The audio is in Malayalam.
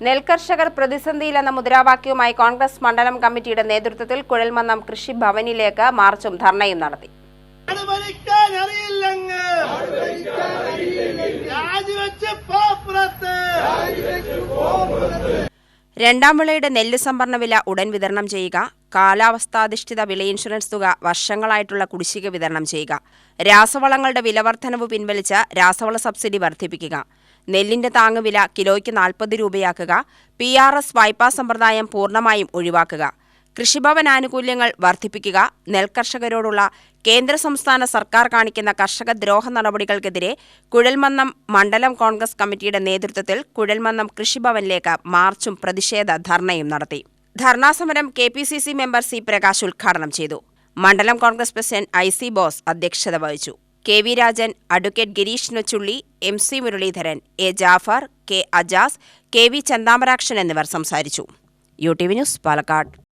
നെൽകർഷകർ പ്രതിസന്ധിയിലെന്ന മുദ്രാവാക്യവുമായി കോൺഗ്രസ് മണ്ഡലം കമ്മിറ്റിയുടെ നേതൃത്വത്തിൽ കുഴൽമന്നം കൃഷിഭവനിലേക്ക് മാർച്ചും ധർണയും നടത്തി. രണ്ടാം വിളയുടെ നെല്ല് സംഭരണ വില ഉടൻ വിതരണം ചെയ്യുക. കാലാവസ്ഥാധിഷ്ഠിത വില ഇൻഷുറൻസ് തുക വർഷങ്ങളായിട്ടുള്ള കുടിശ്ശിക വിതരണം ചെയ്യുക. രാസവളങ്ങളുടെ വിലവർദ്ധനവ് പിൻവലിച്ച് രാസവള സബ്സിഡി വർദ്ധിപ്പിക്കുക. നെല്ലിന്റെ താങ്ങുവില കിലോയ്ക്ക് നാൽപ്പത് രൂപയാക്കുക. പി ആർ എസ് വായ്പാ സമ്പ്രദായം പൂർണമായും ഒഴിവാക്കുക. കൃഷിഭവൻ ആനുകൂല്യങ്ങൾ വർദ്ധിപ്പിക്കുക. നെൽകർഷകരോടുള്ള കേന്ദ്ര സംസ്ഥാന സർക്കാർ കാണിക്കുന്ന കർഷക ദ്രോഹ നടപടികൾക്കെതിരെ കുഴൽമന്നം മണ്ഡലം കോൺഗ്രസ് കമ്മിറ്റിയുടെ നേതൃത്വത്തിൽ കുഴൽമന്നം കൃഷിഭവനിലേക്ക് മാർച്ചും പ്രതിഷേധ ധർണയും നടത്തി. ധർണാസമരം K P C C member C Prakash ഉദ്ഘാടനം ചെയ്തു. മണ്ഡലം Congress president I C Bose അധ്യക്ഷത വഹിച്ചു. K V Rajan advocate Girish Nochulli M C Muraleedharan A Jafar K Ajas K V Chanthamarakshan എന്നിവർ സംസാരിച്ചു. U T V news Palakkad.